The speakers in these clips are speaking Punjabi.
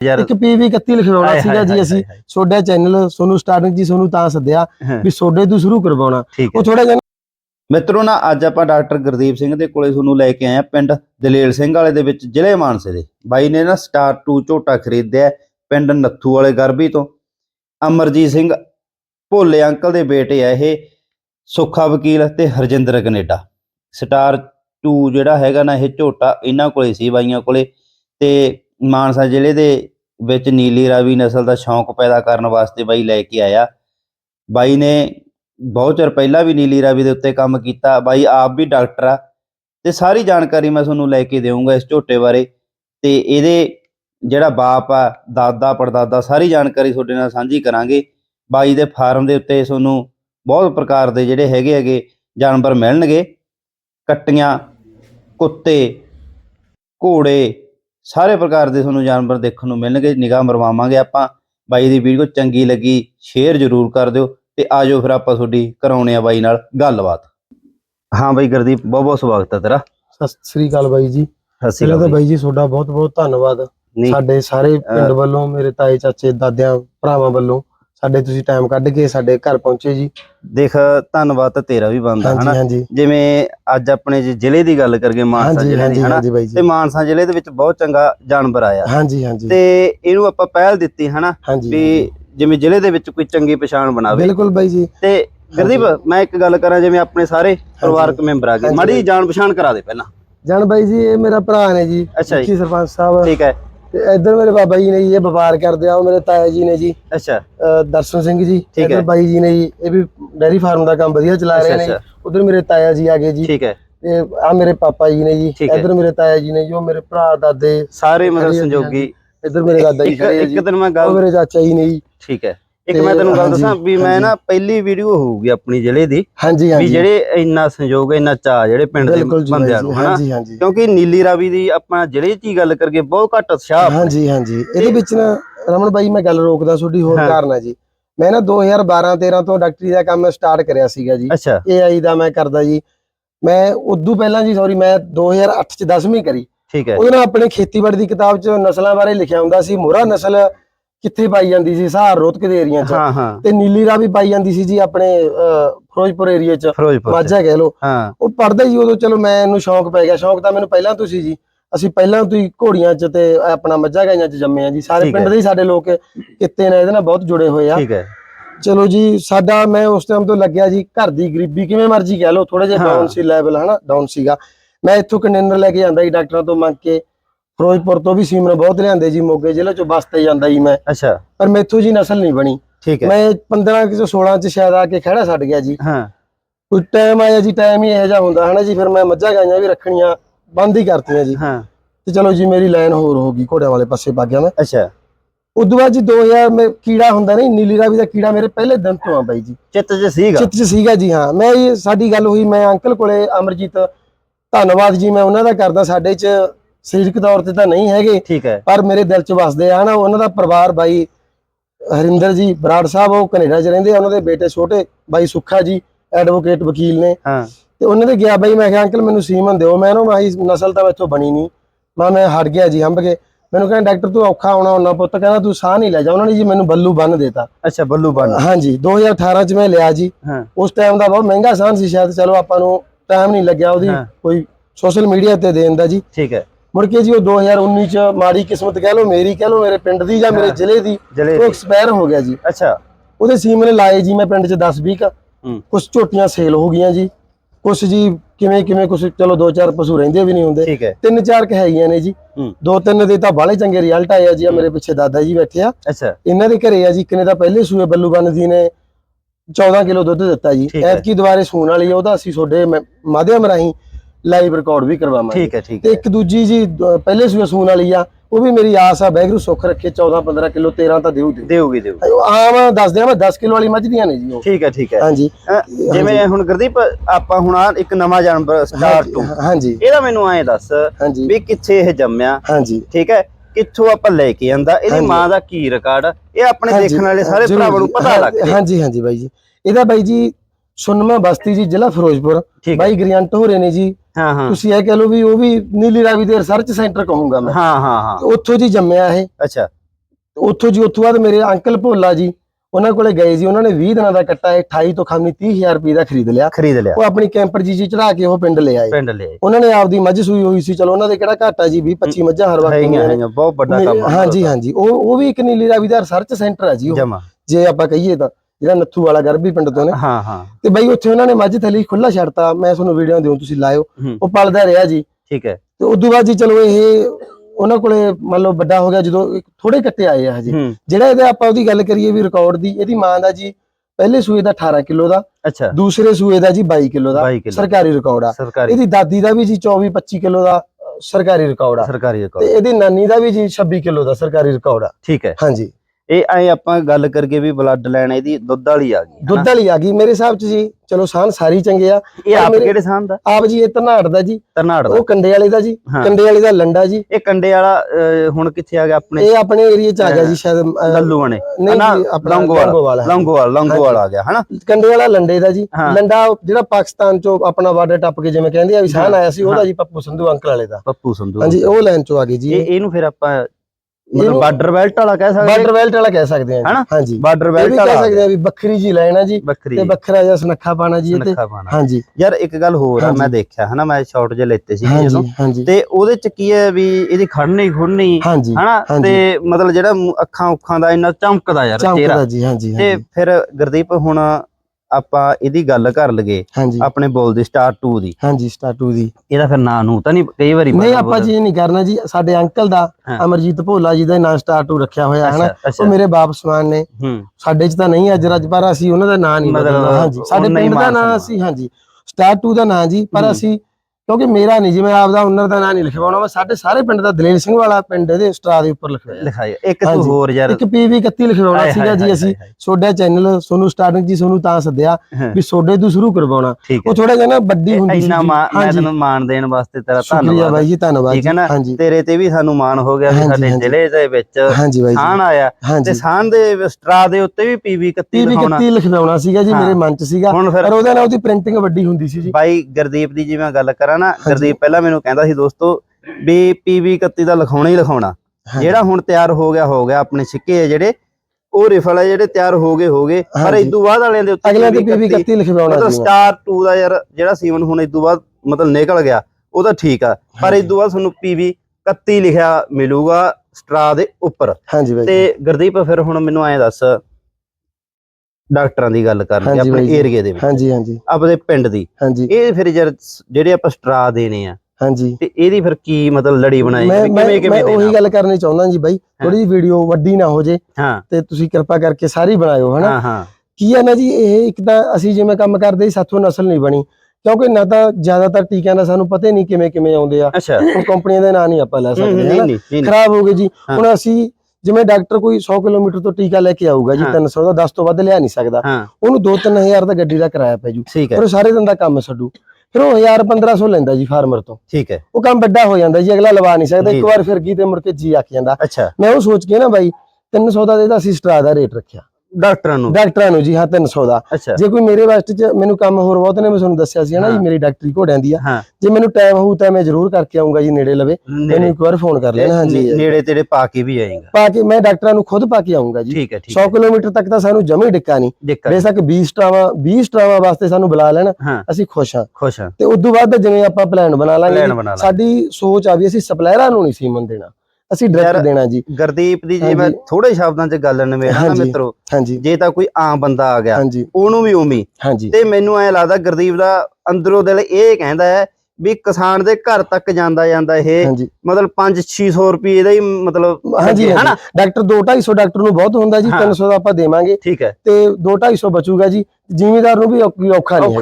ਯਾਰ ਇੱਕ ਪੀਵੀ 31 ਲਿਖਵਾਉਣਾ ਹਾਏ, ਸੀਗਾ ਹਾਏ, ਜੀ ਹਾਏ, ਅਸੀਂ। ਹਾਏ। ਸੋਡਾ ਚੈਨਲ ਸੋਨੂੰ ਸਟਾਰਟਿੰਗ ਜੀ ਸੋਨੂੰ ਤਾਂ ਸੱਦਿਆ ਹਾਂ, ਵੀ ਸੋਡੇ ਤੋਂ ਸ਼ੁਰੂ ਕਰਵਾਉਣਾ। ਠੀਕ ਹੈ। ਉਹ ਥੋੜਾ ਜਿਹਾ ਮਿੱਤਰੋ ਨਾ ਅੱਜ ਆਪਾਂ ਡਾਕਟਰ ਗੁਰਦੀਪ ਸਿੰਘ ਦੇ ਕੋਲੇ ਤੁਹਾਨੂੰ ਲੈ ਕੇ ਆਏ ਆ ਪਿੰਡ ਦਲੇਲ ਸਿੰਘ ਵਾਲੇ ਦੇ ਵਿੱਚ ਜ਼ਿਲ੍ਹੇ ਮਾਨਸੇ ਦੇ। ਬਾਈ ਨੇ ਨਾ ਸਟਾਰ 2 ਝੋਟਾ ਖਰੀਦਿਆ ਹੈ ਪਿੰਡ ਨੱਥੂ ਵਾਲੇ ਗਰਬੀ ਤੋਂ। ਅਮਰਜੀਤ ਸਿੰਘ ਭੋਲੇ ਅੰਕਲ ਦੇ ਬੇਟੇ ਆ ਇਹ ਸੁੱਖਾ ਵਕੀਲ ਤੇ ਹਰਜਿੰਦਰ ਕੈਨੇਡਾ। ਸਟਾਰ 2 ਜਿਹੜਾ ਹੈਗਾ ਨਾ ਇਹ ਝੋਟਾ ਇਹਨਾਂ ਕੋਲੇ ਸੀ ਬਾਈਆਂ ਕੋਲੇ। ਤੇ ਮਾਨਸਾ ਜ਼ਿਲ੍ਹੇ ਦੇ ਵਿੱਚ ਨੀਲੀ ਰਾਵੀ ਨਸਲ ਦਾ ਸ਼ੌਂਕ ਪੈਦਾ ਕਰਨ ਵਾਸਤੇ ਬਾਈ ਲੈ ਕੇ ਆਇਆ। ਬਾਈ ਨੇ ਬਹੁਤ ਚਿਰ ਪਹਿਲਾਂ ਵੀ ਨੀਲੀ ਰਾਵੀ ਦੇ ਉੱਤੇ ਕੰਮ ਕੀਤਾ। ਬਾਈ ਆਪ ਵੀ ਡਾਕਟਰ ਆ ਤੇ ਸਾਰੀ ਜਾਣਕਾਰੀ ਮੈਂ ਤੁਹਾਨੂੰ ਲੈ ਕੇ ਦੇਵਾਂਗਾ ਇਸ ਝੋਟੇ ਬਾਰੇ। ਤੇ ਇਹਦੇ ਜਿਹੜਾ ਬਾਪ ਆ, ਦਾਦਾ, ਪੜਦਾਦਾ, ਸਾਰੀ ਜਾਣਕਾਰੀ ਤੁਹਾਡੇ ਨਾਲ ਸਾਂਝੀ ਕਰਾਂਗੇ। ਬਾਈ ਦੇ ਫਾਰਮ ਦੇ ਉੱਤੇ ਤੁਹਾਨੂੰ ਬਹੁਤ ਪ੍ਰਕਾਰ ਦੇ ਜਿਹੜੇ ਹੈਗੇ ਹੈਗੇ ਜਾਨਵਰ ਮਿਲਣਗੇ। ਕੱਟੀਆਂ, ਕੁੱਤੇ, ਘੋੜੇ ਸਾਰੇ ਪ੍ਰਕਾਰ ਦੇ ਤੁਹਾਨੂੰ ਜਾਨਵਰ ਦੇਖਣ ਨੂੰ ਮਿਲਣਗੇ ਨਿਗਾਹ ਮਰਵਾਵਾਂਗੇ ਆਪਾਂ। ਬਾਈ ਦੀ ਵੀਡੀਓ ਚੰਗੀ ਲੱਗੀ ਸ਼ੇਅਰ ਜ਼ਰੂਰ ਕਰ ਦਿਓ ਤੇ ਆਜੋ ਫਿਰ ਆਪਾਂ ਤੁਹਾਡੀ ਕਰਾਉਣੇ ਆ ਬਾਈ ਨਾਲ ਗੱਲਬਾਤ। ਹਾਂ ਬਾਈ ਗੁਰਦੀਪ ਬਹੁਤ ਬਹੁਤ ਸਵਾਗਤ ਹੈ ਤੇਰਾ। ਸਤਿ ਸ੍ਰੀ ਅਕਾਲ ਬਾਈ ਜੀ। ਹੱਸੀ ਪਹਿਲਾਂ ਤਾਂ ਬਾਈ। ਜੀ ਤੁਹਾਡਾ ਬਹੁਤ ਬਹੁਤ ਧੰਨਵਾਦ। ਸਾਡੇ ਸਾਰੇ ਪਿੰਡ ਵੱਲੋਂ ਮੇਰੇ ਤਾਏ ਚਾਚੇ ਦਾਦਿਆਂ ਭਰਾਵਾਂ ਵੱਲੋਂ ਸਾਡੇ ਤੁਸੀਂ ਟਾਈਮ ਕੱਢ ਕੇ ਸਾਡੇ ਘਰ ਪਹੁੰਚੇ ਜੀ। ਦੇਖ ਧੰਨਵਾਦ ਤਾਂ ਤੇਰਾ ਵੀ ਬਣਦਾ ਹਾਂਜੀ ਹਨਾ? ਹਾਂਜੀ। ਜਿਵੇਂ ਅੱਜ ਆਪਣੇ ਜੇ ਜ਼ਿਲ੍ਹੇ ਦੀ ਗੱਲ ਕਰੀਏ ਮਾਨਸਾ ਹਾਂਜੀ ਜ਼ਿਲ੍ਹੇ ਦੀ ਹਾਂਜੀ ਹਨਾ? ਹਾਂਜੀ ਬਾਈ ਤੇ ਮਾਨਸਾ ਜ਼ਿਲ੍ਹੇ ਦੇ ਵਿੱਚ ਬਹੁਤ ਚੰਗਾ ਜਾਨਵਰ ਆਇਆ। ਹਾਂਜੀ ਹਾਂਜੀ। ਤੇ ਇਹਨੂੰ ਆਪਾਂ ਪਹਿਲ ਦਿੱਤੀ ਹਨਾ? ਹਾਂਜੀ। ਵੀ ਜਿਵੇਂ ਜ਼ਿਲ੍ਹੇ ਦੇ ਵਿੱਚ ਕੋਈ ਚੰਗੀ ਪਛਾਣ ਬਣਾਵੇ। ਬਿਲਕੁਲ ਬਾਈ ਜੀ। ਤੇ ਗੁਰਦੀਪ ਮੈਂ ਇੱਕ ਗੱਲ ਕਰਾਂ ਜਿਵੇਂ ਆਪਣੇ ਸਾਰੇ ਪਰਿਵਾਰਕ ਮੈਂਬਰ ਆ ਗਏ। ਮਾੜੀ ਜਾਣ ਪਛਾਣ ਕਰਾ ਦੇ ਪਹਿਲਾਂ। ਜਾਨ ਬਾਈ ਜੀ ਇਹ ਮੇਰਾ ਭਰਾ ਨੇ ਜੀ ਅੱਛਾ ਜੀ। ਵਿੱਕੀ ਸਰਪੰਚ ਸਾਹਿਬ। ਠੀਕ ਹੈ। ਤੇ ਇੱਧਰ ਮੇਰੇ ਬਾਬਾ ਜੀ ਨੇ ਜੀ ਇਹ ਵਪਾਰ ਕਰਦੇ ਆ ਉਹ ਮੇਰੇ ਤਾਇਆ ਜੀ ਨੇ ਜੀ ਅੱਛਾ। ਦਰਸ਼ਨ ਸਿੰਘ ਜੀ ਇੱਧਰ। ਬਾਈ ਜੀ ਨੇ ਜੀ ਇਹ ਵੀ ਡੈਰੀ ਫਾਰਮ ਦਾ ਕੰਮ ਵਧੀਆ ਚਲਾ ਰਹੇ ਨੇ। ਉਧਰ ਮੇਰੇ ਤਾਇਆ ਜੀ ਆ ਗਏ ਜੀ। ਠੀਕ ਹੈ। ਤੇ ਆ ਮੇਰੇ ਪਾਪਾ ਜੀ ਨੇ ਜੀ। ਇੱਧਰ ਮੇਰੇ ਤਾਇਆ ਜੀ ਨੇ ਜੋ ਮੇਰੇ ਭਰਾ ਦਾਦੇ ਸਾਰੇ ਮਤਲਬ ਸੰਜੋਗੀ। ਇੱਧਰ ਮੇਰੇ ਦਾਦਾ ਜੀ ਖੜੇ ਆ ਜੀ। ਇੱਕ ਦਿਨ ਮੈਂ ਉਹ ਗੱਲ ਮੇਰੇ ਚਾਚਾ ਜੀ ਨੇ ਜੀ। ਠੀਕ ਹੈ। ਇੱਕ ਮੈਂ ਤੈਨੂੰ ਗੱਲ ਦੱਸਾਂ ਵੀ ਮੈਂ। ਨਾ ਪਹਿਲੀ ਵੀਡੀਓ ਹੋਊਗੀ ਆਪਣੀ ਜ਼ਿਲ੍ਹੇ ਦੀ ਹਾਂਜੀ ਵੀ ਹਾਂਜੀ। ਜਿਹੜੇ ਇੰਨਾ ਸੰਯੋਗ ਇੰਨਾ ਚਾਹ ਜਿਹੜੇ ਪਿੰਡ ਦੇ ਬੰਦਿਆਂ ਨੂੰ ਹਨਾ? ਕਿਉਂਕਿ ਨੀਲੀ ਰਾਵੀ ਦੀ ਆਪਾਂ ਜ਼ਿਲ੍ਹੇ 'ਚ ਹੀ ਗੱਲ ਕਰਕੇ ਬਹੁਤ ਘੱਟ ਉਤਸ਼ਾਹ। ਹਾਂਜੀ ਹਾਂਜੀ। ਇਹਦੇ ਵਿੱਚ ਨਾ ਰਮਨ ਬਾਈ ਮੈਂ ਗੱਲ ਰੋਕਦਾ ਤੁਹਾਡੀ ਹੋਰ। ਕਾਰਨ ਹੈ ਜੀ। ਮੈਂ ਨਾ 2012 13 ਤੋਂ ਡਾਕਟਰੀ ਦਾ ਕੰਮ ਸਟਾਰਟ ਕਰਿਆ ਸੀਗਾ ਜੀ। ਏਆਈ ਦਾ ਮੈਂ ਕਰਦਾ ਜੀ। ਮੈਂ ਉਦੋਂ ਪਹਿਲਾਂ ਜੀ ਸੌਰੀ ਮੈਂ 2008 ਚ 10ਵੀਂ ਕਰੀ। ਠੀਕ ਹੈ ਉਹਦੇ ਨਾਲ ਆਪਣੇ ਖੇਤੀਬਾੜੀ ਦੀ ਕਿਤਾਬ 'ਚ ਨਸਲਾਂ ਬਾਰੇ ਲਿਖਿਆ ਹੁੰਦਾ ਸੀ। ਮੋਹਰਾ ਨਸਲ ਕਿੱਥੇ ਪਾਈ ਜਾਂਦੀ ਸੀ? ਸਹਾਰ ਰੋਤਕ ਦੇ ਏਰੀਆ 'ਚ। ਹਾਂ ਹਾਂ। ਤੇ ਨੀਲੀ ਰਾਵੀ ਪਾਈ ਜਾਂਦੀ ਸੀ ਜੀ ਆਪਣੇ ਫਿਰੋਜ਼ਪੁਰ ਏਰੀਆ 'ਚ। ਮਾਝਾ ਕਹਿ ਲੋ ਉਹ ਪੜਦਾ ਜੀ ਉਦੋਂ। ਚਲੋ ਮੈਨੂੰ ਸ਼ੌਂਕ ਪੈ ਗਿਆ। ਸ਼ੌਂਕ ਤਾਂ ਮੈਨੂੰ ਪਹਿਲਾਂ ਤੋਂ ਸੀ ਜੀ। ਅਸੀਂ ਪਹਿਲਾਂ ਤੋਂ ਹੀ ਘੋੜੀਆਂ 'ਚ ਤੇ ਆਪਣਾ ਮੱਝਾਂ ਗਾਈਆਂ 'ਚ ਜੰਮੇ ਆ ਜੀ। ਸਾਰੇ ਪਿੰਡ। ਦੇ ਹੀ ਸਾਡੇ ਲੋਕ ਕਿੱਤੇ ਨੇ ਇਹਦੇ ਨਾਲ ਬਹੁਤ ਜੁੜੇ ਹੋਏ ਆ। ਠੀਕ ਹੈ। ਚਲੋ ਜੀ ਸਾਡਾ ਮੈਂ ਉਸ ਟਾਈਮ ਤੋਂ ਲੱਗਿਆ ਜੀ ਘਰ ਦੀ ਗਰੀਬੀ। ਕਿਵੇਂ ਮਰਜ਼ੀ ਕਹਿ ਲਓ। ਥੋੜਾ ਜਿਹਾ। ਡਾਊਨ ਸੀ ਲੈਵਲ ਹਨਾ? ਡਾਊਨ ਸੀਗਾ। ਮੈਂ ਇੱਥੋਂ ਕੰਟੇਨਰ ਲੈ ਕੇ ਜਾਂਦਾ ਜੀ ਡਾਕਟਰਾਂ ਤੋਂ ਮੰਗ ਕੇ। ਫਿਰੋਜ਼ਪੁਰ ਤੋਂ ਵੀ ਸੀਮਨ ਬਹੁਤ ਲਿਆਂਦੇ ਜੀ ਮੋਗੇ ਜ਼ਿਲ੍ਹੇ ਚੋਂ ਬੱਸ ਤੇ ਜਾਂਦਾ ਜੀ ਮੈਂ। ਅੱਛਾ। ਪਰ ਮੈਥੋਂ ਜੀ ਨਸਲ ਨਹੀਂ ਬਣੀ। ਠੀਕ ਹੈ। ਮੈਂ 15 ਕਿ 16 ਚ ਸ਼ਾਇਦ ਆ ਕੇ ਖੜਾ ਛੱਡ ਗਿਆ ਜੀ। ਹਾਂ। ਕੋਈ ਟਾਈਮ ਆਇਆ ਜੀ ਟਾਈਮ ਹੀ ਇਹੋ ਜਿਹਾ ਹੁੰਦਾ ਹਨਾ ਜੀ? ਫਿਰ ਮੈਂ ਮੱਝਾਂ ਗਾਈਆਂ ਵੀ ਰੱਖਣੀਆਂ ਬੰਦ ਹੀ ਕਰਤੀਆਂ ਜੀ। ਹਾਂ। ਤੇ ਚਲੋ ਜੀ ਮੇਰੀ ਲਾਈਨ ਹੋਰ ਹੋ ਗਈ ਘੋੜਿਆਂ ਵਾਲੇ ਪਾਸੇ ਵਗ ਗਿਆ ਮੈਂ। ਅੱਛਾ। ਉਦੋਂ ਬਾਅਦ ਜੀ 2000 ਮੈਂ ਕੀੜਾ ਹੁੰਦਾ ਨਹੀਂ ਨੀਲੀ ਰਾਵੀ ਦਾ ਕੀੜਾ ਮੇਰੇ ਪਹਿਲੇ ਦਿਨ ਤੋਂ ਆ ਬਾਈ ਜੀ। ਚਿੱਤ 'ਚ ਸੀਗਾ? ਚਿੱਤ 'ਚ ਸੀਗਾ ਜੀ ਹਾਂ। ਮੈਂ ਇਹ ਸਾਡੀ ਗੱਲ ਹੋਈ ਮੈਂ ਅੰਕਲ ਕੋਲੇ ਅਮਰਜੀਤ ਧੰਨਵਾਦ ਜੀ ਮੈਂ ਉਹਨਾਂ ਦਾ ਕਰਦਾ ਸਾਡੇ 'ਚ ਸਰੀਰਕ ਤੌਰ ਤੇ ਤਾਂ ਨਹੀਂ ਹੈਗੇ ਠੀਕ ਹੈ। ਪਰ ਮੇਰੇ ਦਿਲ 'ਚ ਵਸਦੇ ਆ ਨਾ ਉਹਨਾਂ ਦਾ ਪਰਿਵਾਰ ਬਾਈ ਹਰਿੰਦਰ ਜੀ ਬਰਾੜ ਸਾਹਿਬ ਉਹ ਕੈਨੇਡਾ 'ਚ ਰਹਿੰਦੇ ਆ ਉਹਨਾਂ ਦੇ ਬੇਟੇ ਛੋਟੇ ਬਾਈ ਸੁੱਖਾ ਜੀ ਐਡਵੋਕੇਟ ਵਕੀਲ ਨੇ। ਹਾਂ। ਤੇ ਉਹਨਾਂ ਦੇ ਗਿਆ ਬਾਈ ਮੈਂ ਕਿਹਾ ਅੰਕਲ ਮੈਨੂੰ ਸੀਮਨ ਦਿਓ। ਮੈਂ ਉਹਨੂੰ ਮਾਈ ਨਸਲ ਤਾਂ ਮੈਥੋਂ ਬਣੀ ਨਹੀਂ। ਮੈਂ ਮੈਂ ਹਟ ਗਿਆ ਜੀ ਹੰਬ ਕੇ। ਮੈਨੂੰ ਕਹਿੰਦਾ ਡਾਕਟਰ ਤੂੰ ਔਖਾ ਆਉਣਾ ਉਹਨਾਂ ਪੁੱਤ ਕਹਿੰਦਾ ਤੂੰ ਸਾਹ ਨਹੀਂ ਲੈ ਜਾ। ਉਹਨਾਂ ਨੇ ਜੀ ਮੈਨੂੰ ਬੱਲੂ ਬੰਨ ਦੇਤਾ। ਅੱਛਾ ਬੱਲੂ ਬਣ ਹਾਂਜੀ 2018 ਚ ਮੈਂ ਲਿਆ ਜੀ। ਉਸ ਟਾਈਮ ਦਾ ਬਹੁਤ ਮਹਿੰਗਾ ਸਾਨ ਸੀ ਸ਼ਾਇਦ ਚਲੋ ਆਪਾਂ ਨੂੰ ਟਾਈਮ ਨਹੀਂ ਲੱਗਿਆ ਉਹਦੀ। ਕੋਈ ਸੋਸ਼ਲ ਮੀਡੀਆ ਤੇ ਦੇਣ ਦਾ ਜੀ। ਠੀਕ ਹੈ। ਮੁੜ ਕੇ ਜੀ ਉਹ 2019 ਚ ਮਾੜੀ ਕਿਸਮਤ ਕਹਿ ਲਓ ਮੇਰੀ ਕਹਿ ਲਓ ਮੇਰੇ ਪਿੰਡ ਦੀ ਜਾਂ ਮੇਰੇ। ਜ਼ਿਲ੍ਹੇ ਦੀ ਉਹ ਐਕਸਪਾਇਰ ਹੋ ਗਿਆ ਜੀ। ਅੱਛਾ। ਉਹਦੇ ਸੀਮਨ ਲਾਏ ਜੀ ਮੈਂ ਪਿੰਡ ਚ 10 20 ਹੂੰ। ਕੁਝ ਝੋਟੀਆਂ ਸੇਲ ਹੋ ਗਈਆਂ ਜੀ। ਕੁਝ ਜੀ ਕਿਵੇਂ ਕਿਵੇਂ ਕੁਝ ਚਲੋ ਦੋ ਚਾਰ ਪਸ਼ੂ ਰਹਿੰਦੇ ਵੀ ਨਹੀਂ ਹੁੰਦੇ। ਤਿੰਨ ਚਾਰ ਕ ਹੈਗੀਆਂ ਨੇ ਜੀ। ਦੋ ਤਿੰਨ ਦੇ ਤਾਂ ਬਾਹਲੇ ਚੰਗੇ ਰਿਜ਼ਲਟ ਆਏ ਆ ਜੀ ਆਹ ਮੇਰੇ ਪਿੱਛੇ ਦਾਦਾ ਜੀ ਬੈਠੇ ਆ। ਅੱਛਾ। ਇਹਨਾਂ ਦੇ ਘਰੇ ਆ ਜੀ ਕਿਨੇ ਦਾ ਪਹਿਲੇ ਸੂਏ ਬੱਲੂ ਬੰਨ ਦੀ ਨੇ 14 ਕਿਲੋ ਦੁੱਧ ਦਿੱਤਾ ਜੀ। ਐਤਕੀ ਦੁਬਾਰੇ ਸੂਣ ਵਾਲੀ ਆ, ਉਹਦਾ ਅਸੀਂ ਤੁਹਾਡੇ ਮਾਧਿਅਮ ਰਾਹੀਂ ਲਾਈਵ ਰਿਕਾਰਡ ਵੀ ਕਰਵਾਵਾਂਗੇ। ਠੀਕ ਹੈ ਠੀਕ ਤੇ ਹੈ। ਇੱਕ ਦੂਜੀ ਜੀ ਪਹਿਲੇ ਸੂਏ ਸੂਣ ਵਾਲੀ ਆ ਉਹ ਵੀ ਮੇਰੀ ਆਸ ਆ ਬੈਗਰੂ ਸੁੱਖ ਰੱਖੇ 14 15 ਕਿਲੋ 13 ਤਾਂ ਦੇਊ ਦੇ ਦੇਊਗੀ ਦੇਊਗੀ। ਆਮ ਦੱਸਦੇ ਆ ਮੈਂ 10 ਕਿਲੋ ਵਾਲੀ ਮੱਝ ਦੀਆਂ ਨੇ ਜੀ ਉਹ। ਠੀਕ ਹੈ ਠੀਕ ਹੈ। ਹਾਂਜੀ। ਜਿਵੇਂ ਹੁਣ ਗੁਰਦੀਪ ਆਪਾਂ ਹੁਣ ਇੱਕ ਨਵਾਂ ਜਾਨਵਰ ਸਟਾਰ ਟੂ ਹਾਂਜੀ। ਇਹਦਾ ਮੈਨੂੰ ਐਂ ਦੱਸ ਵੀ ਕਿੱਥੇ ਇਹ ਜੰਮਿਆ? ਹਾਂਜੀ। ਠੀਕ ਹੈ? ਕਿੱਥੋਂ ਆਪਾਂ ਲੈ ਕੇ ਆਂਦਾ? ਇਹਦੀ। ਮਾਂ ਦਾ ਕੀ ਰਿਕਾਰਡ? ਇਹ ਆਪਣੇ ਦੇਖਣ ਵਾਲੇ ਸਾਰੇ ਭਰਾਵਾਂ ਨੂੰ। ਪਤਾ ਲੱਗ ਜੇ ਹਾਂਜੀ ਹਾਂਜੀ ਬਾਈ ਜੀ। ਇਹਦਾ ਬਾਈ ਜੀ ਸੁਨਮਾ ਬਸਤੀ ਜੀ ਜ਼ਿਲ੍ਹਾ ਫਿਰੋਜ਼ਪੁਰ। ਬਾਈ ਗ੍ਰਿਆਂਟ ਹੋ ਰਹੇ ਨੇ ਜੀ। ਹਾਂ ਹਾਂ। ਤੁਸੀਂ ਇਹ ਕਹਿ ਲਓ ਵੀ ਉਹ ਵੀ ਨੀਲੀ ਰਾਵੀ ਦੇ ਰਿਸਰਚ ਸੈਂਟਰ ਕਹੂੰਗਾ ਮੈਂ। ਹਾਂ ਹਾਂ ਹਾਂ। ਉੱਥੋਂ ਜੀ ਜੰਮਿਆ ਇਹ। ਅੱਛਾ। ਉੱਥੋਂ ਜੀ ਉੱਥੋਂ ਬਾਅਦ ਮੇਰੇ ਅੰਕਲ ਭੋਲਾ ਜੀ ਉਹਨਾਂ ਕੋਲੇ ਗਏ ਜੀ ਉਹਨਾਂ ਨੇ 20 ਦਿਨਾਂ ਦਾ ਕੱਟਾ ਇਹ 28 ਤੋਂ ਖਾਮੀ 30000 ਰੁਪਏ ਦਾ ਖਰੀਦ ਲਿਆ। ਖਰੀਦ ਲਿਆ। ਉਹ ਆਪਣੀ ਕੈਂਪਰ ਜੀ ਜੀ ਚੜਾ ਕੇ ਉਹ ਪਿੰਡ ਲੈ ਆਏ। ਪਿੰਡ ਲਿਆ ਉਹਨਾਂ ਨੇ ਆਪਦੀ ਮੱਝ ਸੂਈ ਹੋਈ ਸੀ ਚਲੋ ਉਹਨਾਂ ਦੇ ਕਿਹੜਾ ਘਾਟਾ ਜੀ 20 25 ਮੱਝਾਂ ਹਰ ਵਕਤ ਹੁੰਦੀਆਂ ਬਹੁਤ ਵੱਡਾ ਕੰਮ ਆ। ਹਾਂਜੀ ਹਾਂਜੀ। ਉਹ ਉਹ ਵੀ ਇੱਕ ਨੀਲੀ ਰਾਵੀ ਦਾ ਰਿਸਰਚ ਸੈਂਟਰ ਹੈ ਜੀ ਉਹ। ਜੇ ਆਪਾਂ ਕਹੀਏ ਤਾਂ। ਜਿਹੜਾ ਨੱਥੂ ਵਾਲਾ ਗਰਭੀ ਪਿੰਡ ਤੋਂ ਨੇ। ਹਾਂ ਹਾਂ। ਤੇ ਬਈ ਉੱਥੇ ਉਹਨਾਂ ਨੇ ਮੱਝ ਥਲੀ ਖੁੱਲਾ ਛੱਡਤਾ ਮੈਂ ਤੁਹਾਨੂੰ ਵੀਡੀਓ ਦਿਉ ਤੁਸੀਂ ਲਾਇਓ। ਉਹ ਪਲਦਾ ਰਿਹਾ ਜੀ। ਠੀਕ ਹੈ। ਤੇ ਉਦੋਂ ਬਾਅਦ ਜੀ ਚਲੋ ਇਹ ਉਹਨਾਂ ਕੋਲੇ ਮੰਨ ਲਓ ਵੱਡਾ ਹੋ ਗਿਆ ਜਦੋਂ ਥੋੜੇ ਕੱਟੇ ਆਏ ਆ ਹਜੇ ਜਿਹੜਾ ਇਹਦਾ ਆਪਾਂ ਉਹਦੀ ਗੱਲ ਕਰੀਏ ਵੀ ਰਿਕਾਰਡ ਦੀ ਇਹਦੀ ਮਾਂ ਦਾ ਜੀ ਪਹਿਲੇ ਸੂਏ ਦਾ 18 ਕਿਲੋ ਦਾ ਅੱਛਾ। ਦੂਸਰੇ ਸੂਏ ਦਾ ਜੀ 22 ਕਿਲੋ ਦਾ 22 ਕਿਲੋ। ਸਰਕਾਰੀ ਰਿਕਾਰਡ ਆ। ਇਹਦੀ ਦਾਦੀ ਦਾ ਵੀ ਜੀ 24 25 ਕਿਲੋ ਦਾ ਸਰਕਾਰੀ ਰਿਕਾਰਡ ਆ। ਸਰਕਾਰੀ ਤੇ ਰਿਕਾਰਡ ਇਹਦੀ ਨਾਨੀ ਦਾ ਵੀ ਜੀ 26 ਕਿਲੋ ਦਾ ਸਰਕਾਰੀ ਰਿਕਾਰਡ ਆ। ਠੀਕ ਹੈ। ਹਾਂਜੀ। ਇਹ ਐ ਆਪਾਂ ਗੱਲ ਕਰਕੇ ਵੀ ਬਲੱਡ ਲਾਈਨ ਇਹਦੀ ਦੁੱਧ ਵਾਲੀ ਆ ਗਈ ਦੁੱਧ ਵਾਲੀ ਆ ਗਈ ਮੇਰੇ ਹਿਸਾਬ ਚ ਜੀ। ਚਲੋ ਸਾਨ ਸਾਰੀ ਚੰਗੇ ਆ। ਇਹ ਆਪ ਕਿਹੜੇ ਸਾਨ ਦਾ? ਆਪ ਜੀ ਇਹ ਧਨਾੜ ਦਾ ਜੀ। ਤਰਨਾੜ ਦਾ। ਉਹ ਕੰਡੇ ਵਾਲੇ ਦਾ ਜੀ। ਕੰਡੇ ਵਾਲੇ ਦਾ ਲੰਡਾ ਜੀ। ਇਹ ਕੰਡੇ ਵਾਲਾ ਹੁਣ ਕਿੱਥੇ ਆ ਗਿਆ ਆਪਣੇ? ਇਹ ਆਪਣੇ ਏਰੀਆ ਚ ਆ ਗਿਆ ਜੀ ਸ਼ਾਇਦ ਅ, ਲੱਲੂ ਬਣੇ ਨਹੀਂ ਨਾ, ਲੌਂਗੋਵਾਲ। ਲੌਂਗੋਵਾਲ। ਲੰਗੋਵਾਲ ਆ ਗਿਆ ਹਨਾ? ਕੰਡੇ ਵਾਲਾ ਲੰਡੇ ਦਾ ਜੀ। ਲੰਡਾ ਜਿਹੜਾ ਪਾਕਿਸਤਾਨ ਚੋਂ ਆਪਣਾ ਬਾਰਡਰ ਟੱਪ ਕੇ ਜਿਵੇਂ ਕਹਿੰਦੇ ਆ ਵੀ ਸਾਨ ਆਇਆ ਸੀ ਉਹਦਾ ਜੀ ਪੱਪੂ ਸੰਧੂ ਅੰਕਲ ਵਾਲੇ ਦਾ। ਪੱਪੂ ਸੰਧੂ ਹਾਂਜੀ ਉਹ ਲਾਈਨ ਚੋਂ ਆ ਗਈ ਜੀ। ਇਹ ਇਹਨੂੰ ਫਿਰ ਆਪਾਂ ਮਤਲਬ ਬਾਰਡਰ ਬੈਲਟ ਵਾਲਾ ਕਹਿ ਸਕਦੇ ਬਾਰਡਰ ਬੈਲਟ ਵਾਲਾ ਕਹਿ ਸਕਦੇ ਆ ਹਨਾ? ਹਾਂਜੀ। ਬਾਰਡਰ ਬੈਲਟ ਵਾਲਾ ਕਹਿ ਸਕਦੇ ਆ। ਵੀ ਵੱਖਰੀ ਜੀ ਆ ਜੀ ਬੱਕਰੀ ਤੇ ਵੱਖਰਾ। ਜਿਹਾ ਸੁਨੱਖਾ ਪਾਣਾ ਜੀ ਤੇ। ਹਾਂਜੀ। ਯਾਰ ਇੱਕ ਗੱਲ ਹੋਰ ਆ। ਮੈਂ ਦੇਖਿਆ ਹਨਾ ਮੈਂ ਸ਼ਾਰਟ ਜੇ ਲੈਤੇ ਸੀ ਜਦੋਂ ਤੇ ਉਹਦੇ ਚ ਕੀ ਹੈ ਵੀ ਇਹਦੀ ਖੜਨੀ ਖੁੜਨੀ ਹਨਾ। ਤੇ ਮਤਲਬ ਜਿਹੜਾ ਅੱਖਾਂ ਉੱਖਾਂ ਦਾ ਇੰਨਾ ਚਮਕਦਾ ਯਾਰ ਚਿਹਰਾ। ਚਮਕਦਾ ਜੀ ਹਾਂਜੀ ਤੇ ਫਿਰ ਗੁਰਦੀਪ ਹੁਣ ਆਪਾਂ ਇਹਦੀ ਗੱਲ ਕਰ ਲਗੇ ਹਾਂਜੀ। ਆਪਣੇ ਬੋਲ ਦੀ ਸਟਾਰ 2 ਦੀ। ਹਾਂਜੀ ਸਟਾਟੂ ਦੀ। ਇਹਦਾ ਫਿਰ ਨਾਂ ਨੂੰ ਤਾਂ ਨਹੀਂ ਕਈ ਵਾਰੀ ਨਹੀਂ ਆਪਾਂ। ਜੀ ਨਹੀਂ ਕਰਨਾ ਜੀ ਸਾਡੇ ਅੰਕਲ ਦਾ। ਅਮਰਜੀਤ ਭੋਲਾ ਜੀ ਦਾ ਨਾਂ ਸਟਾਟੂ ਰੱਖਿਆ ਹੋਇਆ ਹੈ ਨਾ ਉਹ ਮੇਰੇ ਬਾਪ ਸਮਾਨ ਨੇ। ਸਾਡੇ ਚ ਤਾਂ ਨਹੀਂ ਅੱਜ ਰੱਜ ਪਰ ਅਸੀਂ ਉਹਨਾਂ ਦਾ ਨਾਂ ਨਹੀਂ ਬਦਲਣਾ। ਹਾਂਜੀ ਸਾਡੇ ਪਿੰਡ ਦਾ ਨਾਂ। ਅਸੀਂ ਹਾਂਜੀ। ਸਟਾਰ 2 ਦਾ ਨਾਂ ਜੀ ਪਰ। ਅਸੀਂ ਕਿਉਂਕਿ ਮੇਰਾ ਨਹੀਂ ਜੀ ਮੈਂ ਆਪਦਾ ਓਨਰ ਦਾ ਨਾਂ ਨਹੀਂ ਲਿਖਵਾਉਣਾ ਮੈਂ ਸਾਡੇ ਸਾਰੇ ਪਿੰਡ ਦਾ ਦਲੇਲ ਸਿੰਘ ਵਾਲਾ ਪਿੰਡ ਇਹਦੇ ਸਟਾਰ ਦੇ ਉੱਪਰ ਲਿਖਵਾਇਆ। ਲਿਖਾਇਆ ਇੱਕ ਤੂੰ। ਹੋਰ ਯਾਰ ਇੱਕ ਪੀਵੀ 31 ਲਿਖਵਾਉਣਾ ਸੀਗਾ ਜੀ ਅਸੀਂ। ਸੋਡਾ ਚੈਨਲ ਸੋਨੂੰ ਸਟਾਰਟਿੰਗ ਜੀ ਸੋਨੂੰ ਤਾਂ ਸੱਦਿਆ। ਵੀ ਸੋਡੇ ਤੋਂ ਸ਼ੁਰੂ ਕਰਵਾਉਣਾ। ਉਹ ਥੋੜਾ ਜਿਹਾ ਨਾ ਵੱਡੀ ਹੁੰਦੀ ਸੀ ਮੈਂ ਤੈਨੂੰ ਮਾਣ ਦੇਣ ਵਾਸਤੇ ਤੇਰਾ ਸ਼ੁਕਰੀਆ ਧੰਨਵਾਦ। ਬਾਈ ਜੀ ਧੰਨਵਾਦ ਠੀਕ ਹੈ ਨਾ? ਤੇਰੇ ਤੇ ਵੀ ਸਾਨੂੰ ਮਾਣ ਹੋ ਗਿਆ ਵੀ ਸਾਡੇ। ਜ਼ਿਲ੍ਹੇ ਦੇ ਵਿੱਚ ਸਾਨ ਆਇਆ। ਤੇ ਸਾਨ ਦੇ ਸਟਰਾ ਦੇ ਉੱਤੇ ਵੀ ਪੀਵੀ 31 ਪੀਵੀ ਲਿਖਾਉਣਾ। 31 ਲਿਖਵਾਉਣਾ ਸੀਗਾ ਜੀ। ਮੇਰੇ ਮਨ ਚ ਸੀਗਾ। ਪਰ ਉਹਦੇ ਨਾਲ ਉਹਦੀ ਪ੍ਰਿੰਟਿੰਗ ਵੱਡੀ ਹੁੰਦੀ ਸੀ ਜੀ। ਬਾਈ ਗੁਰਦੀਪ ਦੀ ਜਿਵੇਂ ਗੱਲ ਕਰਾਂ ਨਾ ਗੁਰਦੀਪ ਪਹਿਲਾਂ ਮੈਨੂੰ ਕਹਿੰਦਾ ਸੀ ਦੋਸਤੋ ਵੀ ਪੀਵੀ 31 ਦਾ ਲਿਖਾਉਣਾ ਹੀ ਲਿਖਾਉਣਾ। ਜਿਹੜਾ ਹੁਣ ਤਿਆਰ ਹੋ ਗਿਆ ਹੋ ਗਿਆ ਆਪਣੇ ਸਿੱਕੇ ਆ ਜਿਹੜੇ ਉਹ ਰਿਫਲ ਆ ਜਿਹੜੇ ਤਿਆਰ ਹੋ ਗਏ ਹੋ ਗਏ ਪਰ। ਇਦੋਂ ਬਾਅਦ ਵਾਲਿਆਂ ਦੇ ਉੱਤੇ ਅਗਲੇ ਤੇ ਪੀਵੀ 31 ਲਿਖਵਾਉਣਾ ਮਤਲਬ। ਸਟਾਰ 2 ਦਾ ਯਾਰ ਜਿਹੜਾ ਸੀਵਨ ਹੁਣ ਇਦੋਂ ਬਾਅਦ ਮਤਲਬ ਨਿਕਲ ਗਿਆ ਉਹ ਤਾਂ ਠੀਕ ਆ ਪਰ। ਇਦੋਂ ਬਾਅਦ ਤੁਹਾਨੂੰ ਪੀਵੀ 31 ਲਿਖਿਆ ਮਿਲੂਗਾ ਸਟਰਾ ਦੇ ਉੱਪਰ ਹਾਂਜੀ ਬਾਈ। ਤੇ ਗੁਰਦੀਪ ਫਿਰ ਹੁਣ ਮੈਨੂੰ ਐਂ ਦੱਸ ਡਾਕਟਰਾਂ ਦੀ ਗੱਲ ਕਰਨ ਆਪਣੇ। ਏਰੀਏ ਦੇ ਵਿੱਚ। ਹਾਂਜੀ ਹਾਂਜੀ। ਆਪਣੇ ਪਿੰਡ ਦੀ। ਹਾਂਜੀ। ਇਹ ਫਿਰ ਜਿਹੜੇ ਆਪਾਂ ਸਟਰਾ ਦੇਣੇ ਆ ਹਾਂਜੀ। ਤੇ ਇਹਦੀ ਫਿਰ ਕੀ ਮਤਲਬ ਲੜੀ ਬਣਾਈ ਕਿਵੇਂ ਕਿਵੇਂ ਮੈਂ ਉਹੀ ਗੱਲ ਕਰਨੀ ਚਾਹੁੰਦਾ ਜੀ ਬਾਈ। ਥੋੜੀ ਵੀਡੀਓ ਵੱਡੀ ਨਾ ਹੋ ਜੇ ਹਾਂ। ਤੇ ਤੁਸੀਂ ਕਿਰਪਾ ਕਰਕੇ ਸਾਰੀ ਬਣਾਇਓ ਹਨਾ? ਹਾਂ ਹਾਂ। ਕੀ ਹੈ ਨਾ ਜੀ ਇਹ ਇੱਕ ਤਾਂ ਅਸੀਂ ਜਿਵੇਂ ਕੰਮ ਕਰਦੇ ਸੀ ਸਾਥੋਂ ਨਸਲ ਨਹੀਂ ਬਣੀ। ਕਿਉਂਕਿ ਨਾ ਤਾਂ ਜ਼ਿਆਦਾਤਰ ਟੀਕਿਆਂ ਦਾ ਸਾਨੂੰ ਪਤਾ ਹੀ ਨਹੀਂ ਕਿਵੇਂ ਕਿਵੇਂ ਆਉਂਦੇ ਆ। ਹੁਣ ਕੰਪਨੀਆਂ ਦੇ ਨਾਂ ਨਹੀਂ ਆਪਾਂ ਲੈ ਸਕਦੇ ਖਰਾਬ ਹੋ ਗਏ ਜੀ। ਹੁਣ ਅਸੀਂ ਜਿਵੇਂ ਡਾਕਟਰ ਕੋਈ 100 ਕਿਲੋਮੀਟਰ ਤੋਂ ਟੀਕਾ ਲੈ ਕੇ ਆਊਗਾ ਜੀ ਹਾਂ। 300 ਦਾ 10 ਤੋਂ ਵੱਧ ਲਿਆ ਨਹੀਂ ਸਕਦਾ। ਉਹਨੂੰ 2-3000 ਦਾ ਗੱਡੀ ਦਾ ਕਿਰਾਇਆ ਪੈ ਜੂ। ਉਹ ਸਾਰੇ ਦਿਨ ਦਾ ਕੰਮ ਛੱਡੂ ਫਿਰ ਉਹ 1000 1500 ਲੈਂਦਾ ਜੀ ਫਾਰਮਰ ਤੋਂ। ਠੀਕ ਹੈ। ਉਹ ਕੰਮ ਵੱਡਾ ਹੋ ਜਾਂਦਾ ਜੀ ਅਗਲਾ ਲਵਾ ਨਹੀਂ ਸਕਦਾ। ਇੱਕ ਵਾਰ ਫਿਰ ਕੀ ਤੇ ਮੁੜ ਕੇ ਜੀ ਆਖ ਜਾਂਦਾ। ਮੈਂ ਉਹ ਸੋਚ ਕੇ ਨਾ ਬਾਈ 300 ਦਾ ਇਹਦਾ ਅਸੀਂ ਸਟਰਾ ਦਾ ਰੇਟ ਰੱਖਿਆ। ਡਾਕਟਰਾਂ ਨੂੰ। ਡਾਕਟਰਾਂ ਨੂੰ ਜੀ ਹਾਂ 300 ਦਾ। ਜੇ ਕੋਈ ਮੇਰੇ ਵਾਸਤੇ ਚ ਮੈਨੂੰ ਕੰਮ ਹੋਰ ਬਹੁਤ ਨੇ ਮੈਂ ਤੁਹਾਨੂੰ ਦੱਸਿਆ ਸੀ ਨਾ ਜੀ। ਮੇਰੀ ਡਾਕਟਰੀ ਘੋੜਿਆਂ ਦੀ ਆ। ਜੇ ਮੈਨੂੰ ਟਾਈਮ ਹੋਊ ਤਾਂ ਮੈਂ ਜ਼ਰੂਰ ਕਰਕੇ ਆਉਂਗਾ ਜੀ ਨੇੜੇ ਲਵੇ। ਮੈਨੂੰ ਇੱਕ ਵਾਰ ਫੋਨ ਕਰ ਲੈਣਾ ਹਾਂਜੀ। ਨੇੜੇ ਤੇੜੇ ਪਾ ਕੇ ਵੀ ਆਏਗਾ ਪਾ ਕੇ ਮੈਂ ਡਾਕਟਰਾਂ ਨੂੰ ਖੁਦ ਪਾ ਕੇ ਆਉਂਗਾ ਜੀ। ਠੀਕ ਹੈ ਠੀਕ 100 ਹੈ। ਕਿਲੋਮੀਟਰ ਤੱਕ ਤਾਂ ਸਾਨੂੰ ਜਮੇ ਡਿੱਕਾ ਨਹੀਂ। ਬੇਸ਼ੱਕ 20 ਸਟਰਾਵਾਂ 20 ਸਟਰਾਵਾਂ ਵਾਸਤੇ ਸਾਨੂੰ ਬੁਲਾ ਲੈਣ ਅਸੀਂ ਖੁਸ਼ ਹਾਂ। ਖੁਸ਼ ਹਾਂ। ਤੇ ਉਸ ਤੋਂ ਬਾਅਦ ਜਿਵੇਂ ਆਪਾਂ ਪਲਾਨ ਬਣਾ ਲਾਂਗੇ। ਸਾਡੀ ਸੋਚ ਆ ਵੀ ਅਸੀਂ ਸਪਲਾਇਰਾਂ ਨੂੰ ਨਹੀਂ ਸੀਮਨ ਦੇਣਾ। ਅਸੀਂ ਡਾਇਰੈਕਟ ਦੇਣਾ ਜੀ। ਗੁਰਦੀਪ ਦੀ ਜੇ ਮੈਂ। ਥੋੜੇ ਸ਼ਬਦਾਂ 'ਚ ਗੱਲ ਨਵੇੜਾਂ ਨਾ। ਮਿੱਤਰੋ ਜੇ ਤਾਂ ਕੋਈ ਆਮ ਬੰਦਾ ਆ ਗਿਆ ਉਹਨੂੰ ਵੀ ਉਮੀ। ਤੇ ਮੈਨੂੰ ਐ ਲੱਗਦਾ ਗੁਰਦੀਪ ਦਾ ਅੰਦਰੋਂ ਦਿਲ ਇਹ ਕਹਿੰਦਾ ਹੈ ਵੀ ਕਿਸਾਨ ਦੇ ਘਰ ਤੱਕ ਜਾਂਦਾ ਜਾਂਦਾ ਇਹ। ਮਤਲਬ 5-600 ਰੁਪਏ ਦਾ ਹੀ ਮਤਲਬ ਹਾਂਜੀ ਹਾਂਜੀ। ਡਾਕਟਰ 2-250 ਡਾਕਟਰ ਨੂੰ ਬਹੁਤ ਹੁੰਦਾ ਜੀ ਹਾਂ। 300 ਦਾ ਆਪਾਂ ਦੇਵਾਂਗੇ। ਠੀਕ ਹੈ। ਤੇ 2-250 ਬਚੂਗਾ ਜੀ। ਜ਼ਿਮੀਦਾਰ ਨੂੰ ਵੀ ਔਖ-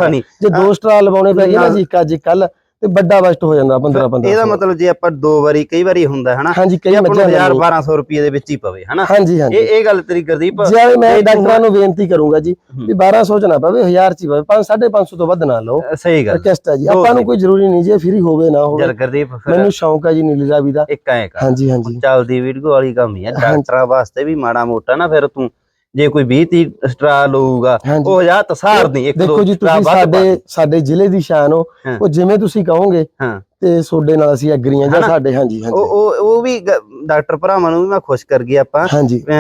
ਨਹੀਂ ਜੇ ਦੋ ਸਟਰਾ ਲਵਾਉਣੇ ਪੈ ਗਏ ਨਾ ਜੀ ਅੱਜ ਕੱਲ ਤੇ ਵੱਡਾ ਬਜਟ ਹੋ ਜਾਂਦਾ 15-15 ਇਹਦਾ ਮਤਲਬ ਜੇ ਆਪਾਂ ਦੋ ਵਾਰੀ ਕਈ ਵਾਰੀ ਹੁੰਦਾ ਹੈ ਹਨਾ ਹਾਂਜੀ ਕਈ ਨੂੰ ਮੱਝਾਂ 1000 ਲੈਣੀਆਂ। 1200 ਰੁਪਏ ਦੇ ਵਿੱਚ ਹੀ ਪਵੇ ਹਨਾ। ਹਾਂਜੀ ਹਾਂਜੀ। ਇਹ ਇਹ ਗੱਲ ਤੇਰੀ ਗੁਰਦੀਪ ਜੇ ਮੈਂ ਡਾਕਟਰਾਂ ਨੂੰ ਬੇਨਤੀ ਕਰੂੰਗਾ ਜੀ ਹੂੰ। ਵੀ 1200 ਚ ਨਾ ਪਵੇ 1000 ਚ ਹੀ ਪਵੇ 5 550 ਤੋਂ ਵੱਧ ਨਾ ਲਓ। ਸਹੀ ਗੱਲ। ਰਿਕਵੈਸਟ ਹੈ ਜੀ। ਆਪਾਂ ਨੂੰ। ਕੋਈ ਜ਼ਰੂਰੀ ਨਹੀਂ ਜੀ ਫ੍ਰੀ ਹੋਵੇ ਨਾ ਹੋਵੇ। ਜਰ ਗੁਰਦੀਪ ਮੈਨੂੰ ਸ਼ੌਂਕ ਹੈ ਜੀ ਨੀਲੀ ਰਾਵੀ ਦਾ। ਇੱਕ ਐ ਹਾਂਜੀ ਹਾਂਜੀ। ਚੱਲਦੀ ਵੀਡੀਓ ਵਾਲੀ ਕੰਮ ਹੀ ਆ ਹਾਂਜੀ। ਡਾਕਟਰਾਂ ਵਾਸਤੇ ਵੀ ਮਾੜਾ ਮੋਟਾ ਨਾ ਫਿਰ ਤੂੰ ਜੇ ਕੋਈ 20 30 ਸਟਰਾ ਲਊਗਾ। ਉਹ ਹਜ਼ਾਰ ਤਸਾਰ ਨਹੀਂ ਇੱਕ ਦੇਖੋ ਜੀ ਸਟਰਾ ਤੁਸੀਂ ਸਾਡੇ ਸਾਡੇ ਜ਼ਿਲ੍ਹੇ ਦੀ ਸ਼ਾਨ ਹੋ। ਹਾਂ। ਉਹ ਜਿਵੇਂ ਤੁਸੀਂ ਕਹੋਗੇ ਹਾਂ। ਤੇ ਤੁਹਾਡੇ ਨਾਲ ਅਸੀਂ ਐਗਰੀ ਆ ਜਾਂ? ਸਾਡੇ ਹਾਂਜੀ ਹਾਂਜੀ। ਉਹ ਉਹ ਵੀ ਡਾਕਟਰ ਭਰਾਵਾਂ ਨੂੰ ਵੀ ਮੈਂ ਖੁਸ਼ ਕਰ ਗਈ ਆਪਾਂ।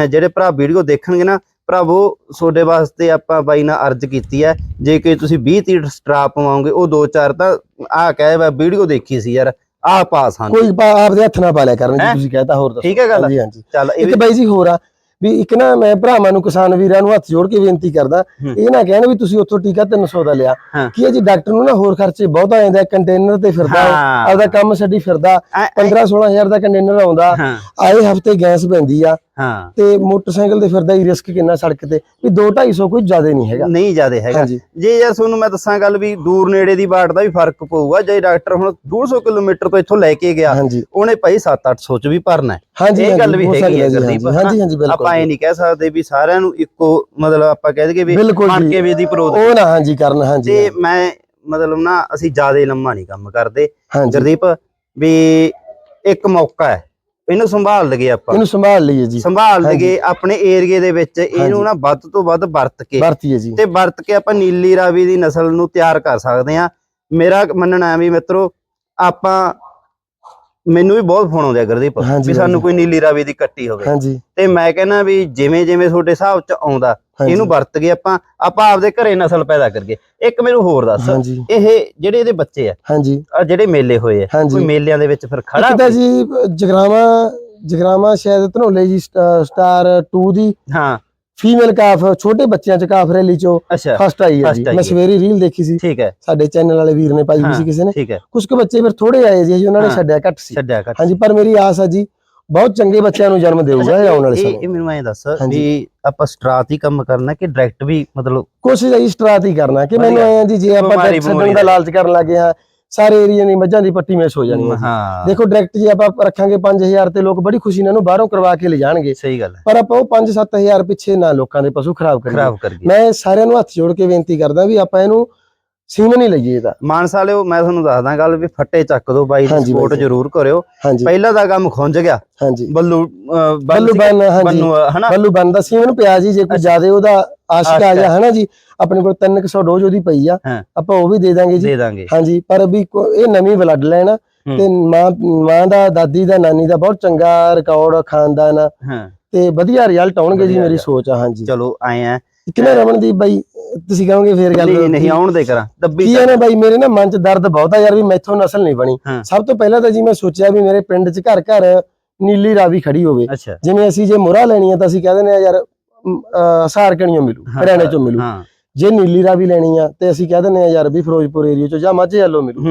ਜਿਹੜੇ ਭਰਾ ਵੀਡੀਓ ਦੇਖਣਗੇ ਨਾ ਭਰਾਵੋ ਤੁਹਾਡੇ ਵਾਸਤੇ ਆਪਾਂ ਬਾਈ ਨਾਲ ਅਰਜ਼ ਕੀਤੀ ਹੈ ਜੇ ਕਿ ਤੁਸੀਂ 20 30 ਸਟਰਾਪ ਪਵਾਓਗੇ ਉਹ ਦੋ ਚਾਰ ਤਾਂ ਆਹ ਕਹੇ ਵਾ ਵੀਡੀਓ ਦੇਖੀ ਸੀ ਯਾਰ ਆਹ ਪਾਸ ਹਨ। ਕੋਈ ਆਪਦੇ ਹੱਥ ਨਾਲ ਪਾ ਲਿਆ ਕਰਨ ਹੈਂ? ਜੀ ਤੁਸੀਂ ਕਹਤਾ ਹੋਰ ਦੱਸੋ। ਠੀਕ ਹੈ ਗੱਲ? ਹਾਂਜੀ ਹਾਂਜੀ। ਚੱਲ ਇੱਕ ਬਾਈ ਜੀ ਹੋਰ ਆ ਵੀ ਇੱਕ ਨਾ ਮੈਂ ਭਰਾਵਾਂ ਨੂੰ ਕਿਸਾਨ ਵੀਰਾਂ ਨੂੰ ਹੱਥ ਜੋੜ ਕੇ ਬੇਨਤੀ ਕਰਦਾ। ਇਹ ਨਾ ਕਹਿਣ ਵੀ ਤੁਸੀਂ ਉੱਥੋਂ ਟੀਕਾ 300 ਦਾ ਲਿਆ। ਕੀ ਹੈ ਜੀ ਡਾਕਟਰ ਨੂੰ ਨਾ ਹੋਰ ਖਰਚੇ ਬਹੁਤ ਆ ਜਾਂਦੇ ਕੰਟੇਨਰ ਤੇ ਫਿਰਦਾ। ਆਪਦਾ ਕੰਮ ਛੱਡੀ ਫਿਰਦਾ ਐ- ਐ- 15 16000 ਦਾ ਕੰਟੇਨਰ ਆਉਂਦਾ ਆਏ ਹਫ਼ਤੇ ਗੈਸ ਪੈਂਦੀ ਆ ਹਾਂ। ਤੇ ਮੋਟਰਸਾਈਕਲ ਤੇ ਫਿਰਦਾ ਹੀ ਰਿਸਕ ਕਿੰਨਾ ਸੜਕ ਤੇ ਵੀ 2 250 ਕੋਈ ਜ਼ਿਆਦਾ ਨਹੀਂ ਹੈਗਾ। ਨਹੀਂ ਜਿਆਦੇ ਹੈਗਾ। ਜੇ ਯਾਰ ਤੁਹਾਨੂੰ ਮੈਂ ਦੱਸਾਂ ਗੱਲ ਵੀ ਦੂਰ ਨੇੜੇ ਦੀ ਬਾੜ ਦਾ ਵੀ ਫ਼ਰਕ ਪਊਗਾ ਜੇ ਡਾਕਟਰ ਹੁਣ 150 ਕਿਲੋਮੀਟਰ ਤੋਂ ਇੱਥੋਂ ਲੈ ਕੇ ਗਿਆ ਉਹਨੇ ਭਾਈ 7-800 ਚ ਵੀ ਭਰਨਾ ਹੈ। ਹਾਂਜੀ ਇਹ ਗੱਲ ਵੀ ਹੈਗੀ ਹੈ ਹਾਂਜੀ ਹਾਂਜੀ ਬਿਲਕੁਲ ਆਪਾਂ ਇਹ ਨਹੀਂ ਕਹਿ ਸਕਦੇ ਵੀ ਸਾਰਿਆਂ ਨੂੰ ਇੱਕੋ ਮਤਲਬ ਆਪਾਂ ਕਹਿ ਦਈਏ ਵੀ ਜੀ। ਕੇ ਵੀ ਦੀ ਪ੍ਰੋਧ ਉਹ ਨਾ ਹਾਂਜੀ ਕਰਨ ਹਾਂਜੀ ਤੇ ਮੈਂ ਮਤਲਬ ਨਾ ਅਸੀਂ ਜਿਆਦੇ ਲੰਮਾ ਨਹੀਂ ਕੰਮ ਕਰਦੇ। ਹਾਂਜੀ। ਗੁਰਦੀਪ ਵੀ ਇੱਕ ਮੌਕਾ ਹੈ। ਇਹਨੂੰ ਸੰਭਾਲ ਲਈਏ ਆਪਾਂ। ਇਹਨੂੰ ਸੰਭਾਲ ਲਈਏ ਜੀ। ਸੰਭਾਲ। ਲਈਏ ਆਪਣੇ ਏਰੀਏ ਦੇ ਵਿੱਚ ਇਹਨੂੰ। ਨਾ ਵੱਧ ਤੋਂ ਵੱਧ ਵਰਤ ਕੇ। ਵਰਤੀਏ ਜੀ। ਤੇ ਵਰਤ ਕੇ ਆਪਾਂ ਨੀਲੀ ਰਾਵੀ ਦੀ ਨਸਲ ਨੂੰ ਤਿਆਰ ਕਰ ਸਕਦੇ ਆ ਮੇਰਾ ਮੰਨਣਾ ਹੈ ਵੀ ਮਿੱਤਰੋ ਆਪਾਂ ਮੈਨੂੰ ਵੀ ਬਹੁਤ ਫੋਨ ਆਉਂਦੇ ਆ ਗੁਰਦੀਪ ਹਾਂਜੀ, ਵੀ ਸਾਨੂੰ ਹਾਂਜੀ। ਕੋਈ ਨੀਲੀ ਰਾਵੀ ਦੀ ਕੱਟੀ ਹੋਵੇ। ਹਾਂਜੀ। ਤੇ ਮੈਂ ਕਹਿੰਦਾ ਵੀ ਜਿਵੇਂ ਜਿਵੇਂ ਤੁਹਾਡੇ ਹਿਸਾਬ ਚ ਆਉਂਦਾ ਹਾਂਜੀ, ਇਹਨੂੰ ਵਰਤ ਕੇ ਆਪਾਂ ਆਪਾਂ ਆਪਦੇ ਘਰੇ ਨਸਲ ਪੈਦਾ ਕਰੀਏ। ਇੱਕ ਮੈਨੂੰ ਹੋਰ ਦੱਸ ਹਾਂਜੀ। ਇਹ ਜਿਹੜੇ ਇਹਦੇ ਬੱਚੇ ਆ ਹਾਂਜੀ। ਆਹ ਜਿਹੜੇ ਮੇਲੇ ਹੋਏ ਆ ਹਾਂਜੀ। ਕੋਈ ਮੇਲਿਆਂ ਦੇ ਵਿੱਚ ਫਿਰ ਖੜਾ ਇੱਕ ਤਾਂ ਜੀ ਜਗਰਾਵਾ ਜਗਰਾਵਾ ਸ਼ਾਇਦ ਧਨੋਲੇ ਜੀ ਸਟਾ- ਸਟਾਰ 2 ਦੀ ਹਾਂ। ਫੀਮੇਲ ਕਾਫ ਛੋਟੇ ਬੱਚਿਆਂ ਚ ਕਾਫ ਰੈਲੀ ਚੋਂ ਫਸਟ ਆਈ ਹੈ ਜੀ ਮੈਂ ਹੈ। ਸਵੇਰੀ ਰੀਲ ਦੇਖੀ ਸੀ ਠੀਕ ਹੈ ਸਾਡੇ ਚੈਨਲ ਵਾਲੇ ਵੀਰ ਨੇ ਪਾਈ ਹੋਈ ਸੀ ਹਾਂ, ਕਿਸੇ ਨੇ ਹੈ ਕੁਝ ਕੁ ਬੱਚੇ ਫਿਰ ਥੋੜੇ ਆਏ ਜੀ ਉਹਨਾਂ ਨੇ ਹਾਂ। ਛੱਡਿਆ ਘੱਟ ਸੀ ਹਾਂਜੀ ਪਰ ਮੇਰੀ ਆਸ ਆ ਜੀ ਬਹੁਤ ਚੰਗੇ ਬੱਚਿਆਂ ਨੂੰ ਜਨਮ ਦੇਊਗਾ ਇਹ ਆਉਣ ਵਾਲੇ ਸਮੇਂ ਇਹ ਮੈਨੂੰ ਐਂ ਦੱਸ। ਵੀ ਆਪਾਂ ਸਟਰਾਤ ਹੀ ਕੰਮ ਕਰਨਾ ਕਿ ਡਾਇਰੈਕਟ ਵੀ ਮਤਲਬ ਕੋਸ਼ਿਸ਼ ਹੈ ਜੀ ਸਟਰਾਟ ਹੀ ਕਰਨਾ ਕਿ ਮੈਨੂੰ। ਆਇਆ ਜੀ ਜੇ ਆਪਾਂ ਛੱਡਣ ਦਾ। ਲਾਲਚ ਕਰਨ ਲੱਗੇ ਹਾਂ ਸਾਰੇ ਏਰੀਆ ਦੀ ਮੱਝਾਂ ਦੀ ਪੱਟੀ ਮਿਸ ਹੋ ਜਾਣੀ ਹੈ ਦੇਖੋ ਡਾਇਰੈਕਟ ਜੇ ਆਪਾਂ ਰੱਖਾਂਗੇ 5000 ਤੇ ਲੋਕ ਬੜੀ ਖੁਸ਼ੀ ਨਾਲ ਇਹਨੂੰ ਬਾਹਰੋਂ ਕਰਵਾ ਕੇ ਲੈ ਜਾਣਗੇ ਸਹੀ ਗੱਲ ਹੈ। ਪਰ ਆਪਾਂ ਉਹ 5-7000 ਪਿੱਛੇ ਨਾ ਲੋਕਾਂ ਦੇ ਪਸ਼ੂ ਖਰਾਬ ਕਰੀਏ। ਮੈਂ ਸਾਰਿਆਂ ਨੂੰ ਹੱਥ ਜੋੜ ਕੇ ਬੇਨਤੀ ਕਰਦਾ ਵੀ ਆਪਾਂ ਇਹਨੂੰ ਸੀਮਨ ਹੀ ਲਈਏ ਇਹਦਾ। ਮਾਨਸਾ ਵਾਲਿਓ ਮੈਂ ਤੁਹਾਨੂੰ ਦੱਸਦਾ ਗੱਲ ਵੀ ਫੱਟੇ ਚੱਕ ਦੋ ਬਾਈ ਦੀ ਸਪੋਰਟ। ਜ਼ਰੂਰ ਕਰਿਓ। ਪਹਿਲਾ ਦਾ ਕੰਮ ਖੁੰਝ ਗਿਆ। ਹਾਂਜੀ। ਬੱਲੂ ਬੱਲੂ ਬਨ ਹਾਂਜੀ। ਬੱਲੂ ਬਨ ਦਾ ਸੀਮਨ ਪਿਆ ਜੀ ਜੇ ਕੋਈ ਜ਼ਿਆਦਾ ਉਹਦਾ ਆਸ਼ਕ ਆ ਜਾ ਹਨਾ ਜੀ ਆਪਣੇ ਕੋਲ 300 ਡੋਜ਼ ਉਹਦੀ ਪਈ ਆ। ਆਪਾਂ ਉਹ ਵੀ ਦੇ ਦਾਂਗੇ ਜੀ। ਦੇ ਦਾਂਗੇ। ਹਾਂਜੀ ਪਰ ਵੀ ਇਹ ਨਵੀਂ ਬਲੱਡ ਲਾਈਨ ਆ। ਤੇ ਮਾਂ ਮਾਂ ਦਾ ਦਾਦੀ ਦਾ ਨਾਨੀ ਦਾ ਬਹੁਤ ਚੰਗਾ ਰਿਕਾਰਡ ਖਾਨਦਾਨ ਆ। ਤੇ ਵਧੀਆ ਰਿਜ਼ਲਟ ਆਉਣਗੇ ਜੀ ਮੇਰੀ। ਸੋਚ ਆ ਹਾਂਜੀ। ਚਲੋ ਆਏ ਆ। ਕਿਵੇਂ ਰਮਨਦੀਪ ਬਾਈ ਤੁਸੀਂ ਕਹੋਗੇ ਫੇਰ ਗੱਲ ਨਹੀਂ ਨਹੀਂ ਆਉਣ ਦੇ ਕਰਾਂ। ਦੱਬੀ ਕੀ ਹੈ ਨਾ ਬਾਈ ਮੇਰੇ ਨਾ ਮਨ 'ਚ ਦਰਦ ਬਹੁਤ ਆ ਯਾਰ ਵੀ ਮੈਥੋਂ ਨਸਲ ਨਹੀਂ ਬਣੀ। ਸਭ ਤੋਂ ਪਹਿਲਾਂ ਤਾਂ ਜੀ ਮੈਂ ਸੋਚਿਆ ਵੀ ਮੇਰੇ ਪਿੰਡ 'ਚ ਘਰ ਘਰ ਨੀਲੀ ਰਾਵੀ ਖੜੀ ਹੋਵੇ। ਜਿਵੇਂ ਅਸੀਂ ਜੇ ਮੁਰਾ ਲੈਣੀ ਆ ਤਾਂ ਅਸੀਂ ਕਹਿ ਦਿੰਦੇ ਆ ਯਾਰ ਹਸਾਰ ਕਣੀਓ ਮਿਲੂ ਹਰਿਆਣੇ 'ਚੋਂ ਮਿਲੂ। ਜੇ ਨੀਲੀ ਰਾਵੀ ਲੈਣੀ ਆ ਤੇ ਅਸੀਂ ਕਹਿ ਦਿੰਦੇ ਆ ਯਾਰ ਵੀ ਫਿਰੋਜ਼ਪੁਰ ਏਰੀਆ 'ਚੋਂ ਜਾਂ ਮਾਝੇ ਵੱਲੋਂ ਮਿਲੂ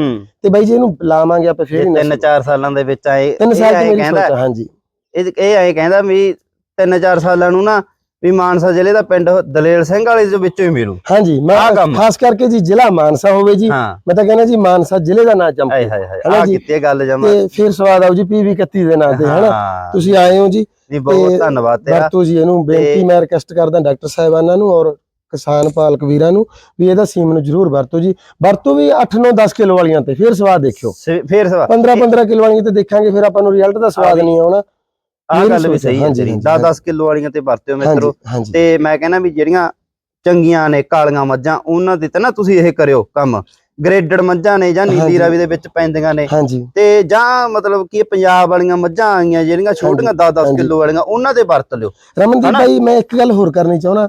ਤੇ ਬਾਈ ਜੀ ਇਹਨੂੰ ਲਾਵਾਂਗੇ ਆਪਾਂ ਫੇਰ ਤਿੰਨ ਚਾਰ ਸਾਲਾਂ ਦੇ ਵਿੱਚ ਆਏ ਤਿੰਨ ਸਾਲ ਇਹ ਦੀ ਮੇਰੀ ਕਹਿੰਦਾ ਸੋਚ ਹਾਂਜੀ। ਇਹ ਇਹ ਐਂ ਕਹਿੰਦਾ ਵੀ ਤਿੰਨ ਚਾਰ ਸਾਲਾਂ ਨੂੰ ਨਾ ਵੀ ਮਾਨਸਾ ਜ਼ਿਲ੍ਹੇ ਦਾ ਪਿੰਡ ਦਲੇਲ ਸਿੰਘ ਵਾਲੇ ਦੇ ਵਿੱਚੋਂ ਹੀ ਮਿਲੂ। ਹਾਂਜੀ ਮੈਂ। ਖਾਸ ਕਰਕੇ ਜੀ ਜ਼ਿਲ੍ਹਾ ਮਾਨਸਾ ਹੋਵੇ ਜੀ ਮੈਂ ਤਾਂ ਕਹਿੰਦਾ ਜੀ ਮਾਨਸਾ ਜ਼ਿਲ੍ਹੇ ਦਾ ਨਾਂ ਹਾਏ ਚਮਕੇ ਹਾਏ ਹਾਏ ਹਨਾ ਆ? ਕੀਤੀ ਗੱਲ ਜਮਾ। ਤੇ ਫਿਰ ਸਵਾਦ ਆਉ ਜੀ ਪੀਵੀ 31 ਦੇ ਨਾਂ ਤੇ ਹਨਾ? ਤੁਸੀਂ ਆਏ ਹੋ ਜੀ ਜੀ ਬਹੁਤ ਤੇ ਧੰਨਵਾਦ ਤੇਰਾ। ਵਰਤੋ ਜੀ ਇਹਨੂੰ ਬੇਨਤੀ ਮੈਂ ਰਿਕਵੈਸਟ ਕਰਦਾ ਡਾਕਟਰ ਸਾਹਿਬਾਨਾਂ ਨੂੰ ਔਰ ਕਿਸਾਨ ਪਾਲਕ ਵੀਰਾਂ ਨੂੰ ਵੀ ਇਹਦਾ ਸੀਮ ਨੂੰ ਜ਼ਰੂਰ ਵਰਤੋ ਜੀ। ਵਰਤੋ ਵੀ 8 9 10 ਕਿਲੋ ਵਾਲੀਆਂ ਤੇ ਫਿਰ ਸਵਾਦ ਦੇਖਿਓ। ਫੇਰ ਸਵਾ 15 15 ਕਿਲੋ ਵਾਲੀਆਂ ਤੇ ਦੇਖਾਂਗੇ ਫਿਰ ਆਪਾਂ ਨੂੰ ਰਿਜ਼ਲਟ ਦਾ ਸਵਾਦ ਨਹੀਂ ਆਉਣਾ। ਆ ਮੇਰੀ ਗੱਲ ਵੀ ਸਹੀ ਹੈ ਤੇਰੀ ਹਾਂਜੀ, 10 10 ਕਿਲੋ ਵਾਲੀਆਂ ਤੇ ਵਰਤਿਓ ਮਿੱਤਰੋ ਤੇ ਮੈਂ ਕਹਿੰਦਾ ਵੀ ਜਿਹੜੀਆਂ ਚੰਗੀਆਂ ਨੇ ਕਾਲੀਆਂ ਮੱਝਾਂ ਉਹਨਾਂ ਦੇ ਤੇ ਨਾ ਤੁਸੀਂ ਇਹ ਕਰਿਓ ਕੰਮ ਗ੍ਰੇਡਡ ਮੱਝਾਂ ਨੇ ਜਾਂ ਨੀਲੀ। ਰਾਵੀ ਦੇ ਵਿੱਚ ਪੈਂਦੀਆਂ ਨੇ ਤੇ ਜਾਂ ਮਤਲਬ ਕਿ ਪੰਜਾਬ ਵਾਲੀਆਂ ਮੱਝਾਂ ਆਈਆਂ ਜਿਹੜੀਆਂ ਛੋਟੀਆਂ 10 10 ਹਾਂਜੀ। ਕਿਲੋ ਵਾਲੀਆਂ ਉਹਨਾਂ ਦੇ ਵਰਤ ਲਿਓ ਰਮਨਦੀਪ? ਭਾਈ ਮੈਂ ਇੱਕ ਗੱਲ ਹੋਰ ਕਰਨੀ ਚਾਹੁੰਦਾ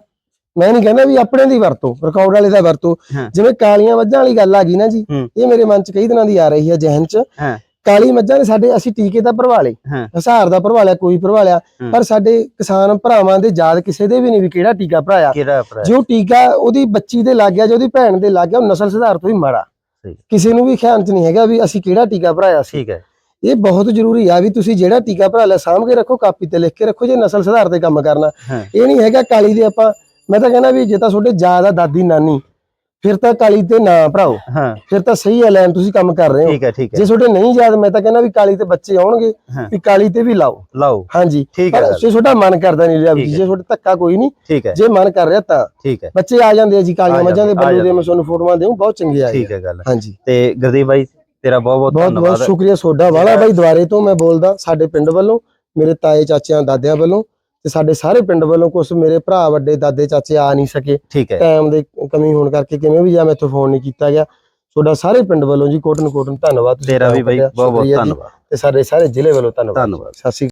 ਮੈਂ ਨਹੀਂ ਕਹਿੰਦਾ ਵੀ ਆਪਣੇ ਦੀ ਵਰਤੋ ਰਿਕਾਰਡ ਵਾਲੇ ਦਾ ਵਰਤੋ। ਜਿਵੇਂ ਕਾਲੀਆਂ ਮੱਝਾਂ ਵਾਲੀ ਗੱਲ ਆ ਗਈ ਨਾ ਜੀ। ਇਹ ਮੇਰੇ ਮਨ 'ਚ ਕਈ ਦਿਨਾਂ ਦੀ ਆ ਰਹੀ ਹੈ ਜ਼ਿਹਨ 'ਚ। ਕਾਲੀ ਮੱਝਾਂ ਨੇ ਸਾਡੇ ਅਸੀਂ ਟੀਕੇ ਦਾ ਭਰਵਾ ਲਏ ਹਾਂ। ਹਸਾਰ ਦਾ ਭਰਵਾ ਲਿਆ ਕੋਈ ਭਰਵਾ ਲਿਆ। ਪਰ ਸਾਡੇ ਕਿਸਾਨ ਭਰਾਵਾਂ ਦੇ ਯਾਦ ਕਿਸੇ ਦੇ ਵੀ ਨਹੀਂ ਵੀ ਕਿਹੜਾ ਟੀਕਾ ਭਰਾਇਆ ਕਿਹੜਾ ਜੋ ਟੀਕਾ ਉਹਦੀ ਬੱਚੀ ਦੇ ਲੱਗ ਗਿਆ ਜਾਂ ਉਹਦੀ ਭੈਣ ਦੇ ਲੱਗ ਗਿਆ ਉਹ ਨਸਲ ਸੁਧਾਰ ਤੋਂ ਹੀ ਮਾੜਾ। ਕਿਸੇ ਨੂੰ ਵੀ ਖਿਆਲ 'ਚ ਨਹੀਂ ਹੈਗਾ ਵੀ ਅਸੀਂ ਕਿਹੜਾ ਟੀਕਾ ਭਰਾਇਆ ਸੀ ਠੀਕ ਹੈ ਇਹ ਬਹੁਤ ਜ਼ਰੂਰੀ ਆ ਵੀ ਤੁਸੀਂ ਜਿਹੜਾ ਟੀਕਾ ਭਰਾ ਲਿਆ ਸਾਂਭ ਕੇ ਰੱਖੋ ਕਾਪੀ ਤੇ ਲਿਖ ਕੇ ਰੱਖੋ ਜੇ ਨਸਲ ਸੁਧਾਰ ਤੇ ਕੰਮ ਕਰਨਾ। ਇਹ ਨਹੀਂ ਹੈਗਾ ਕਾਲੀ ਦੇ ਆਪਾਂ ਮੈਂ ਤਾਂ ਕਹਿੰਦਾ ਵੀ ਜੇ ਤਾਂ ਤੁਹਾਡੇ ਜ਼ਿਆਦਾ ਦਾਦੀ ਨਾਨੀ ਫਿਰ ਤਾਂ ਕਾਲੀ ਤੇ ਨਾ ਭਰਾਓ। ਹਾਂ। ਫਿਰ ਤਾਂ ਸਹੀ ਹੈ ਲੈਣ ਤੁਸੀਂ ਕੰਮ ਕਰ ਰਹੇ ਹੋ। ਠੀਕ ਹੈ ਠੀਕ ਹੈ। ਜੇ ਤੁਹਾਡੇ ਨਹੀਂ ਯਾਦ ਮੈਂ ਤਾਂ ਕਹਿੰਦਾ ਵੀ ਕਾਲੀ ਤੇ ਬੱਚੇ ਆਉਣਗੇ। ਵੀ ਕਾਲੀ ਤੇ ਵੀ ਲਾਓ। ਲਓ। ਹਾਂਜੀ। ਠੀਕ ਹੈ ਪਰ ਜੇ ਤੁਹਾਡਾ ਮਨ ਕਰਦਾ ਨਹੀਂ ਲਿਆ। ਜੇ ਤੁਹਾਡੇ ਧੱਕਾ ਕੋਈ ਨਹੀਂ ਜੇ ਮਨ ਕਰ ਰਿਹਾ ਤਾਂ। ਠੀਕ ਹੈ। ਬੱਚੇ ਆ ਜਾਂਦੇ ਆ ਜੀ ਕਾਲੀਆਂ ਮੱਝਾਂ ਦੇ ਬੱਲੂ ਦੇ। ਮੈਂ ਤੁਹਾਨੂੰ ਫੋਟੋਆਂ ਦੇਉਂ ਬਹੁਤ ਚੰਗੇ ਆਏ ਠੀਕ। ਹੈ ਗੱਲ ਹਾਂਜੀ। ਤੇ ਗੁਰਦੀਪ ਬਾਈ ਤੇਰਾ ਬਹੁਤ ਬਹੁਤ ਬਹੁਤ ਬਹੁਤ ਧੰਨਵਾਦ। ਸ਼ੁਕਰੀਆ ਤੁਹਾਡਾ ਵਾਲਾ। ਬਾਈ ਦੁਆਰੇ ਤੋਂ ਮੈਂ ਬੋਲਦਾ ਸਾਡੇ ਪਿੰਡ ਵੱਲੋਂ ਮੇਰੇ ਤਾਏ ਚਾਚਿਆਂ ਦਾਦਿਆਂ ਵੱਲੋਂ। ਤੇ ਸਾਡੇ ਸਾਰੇ ਪਿੰਡ ਵੱਲੋਂ ਕੁਝ ਮੇਰੇ ਭਰਾ ਵੱਡੇ ਦਾਦੇ ਚਾਚੇ ਆ ਨਹੀਂ ਸਕੇ। ਠੀਕ ਹੈ ਟਾਈਮ ਦੇ ਕਮੀ ਹੋਣ ਕਰਕੇ ਕਿਵੇਂ ਵੀ ਜਾਂ ਮੈਥੋਂ ਫੋਨ ਨਹੀਂ ਕੀਤਾ ਗਿਆ। ਤੁਹਾਡਾ ਸਾਰੇ ਪਿੰਡ ਵੱਲੋਂ ਜੀ ਕੋਟਨ ਕੋਟਨ ਧੰਨਵਾਦ ਤੇਰਾ ਵੀ ਬਾਈ। ਬਹੁਤ ਬਹੁਤ। ਧੰਨਵਾਦ। ਤੇ ਸਾਡੇ ਸਾਰੇ ਜ਼ਿਲ੍ਹੇ ਵੱਲੋਂ ਧੰਨਵਾਦ। ਧੰਨਵਾਦ। ਸਤਿ ਸ਼੍ਰੀ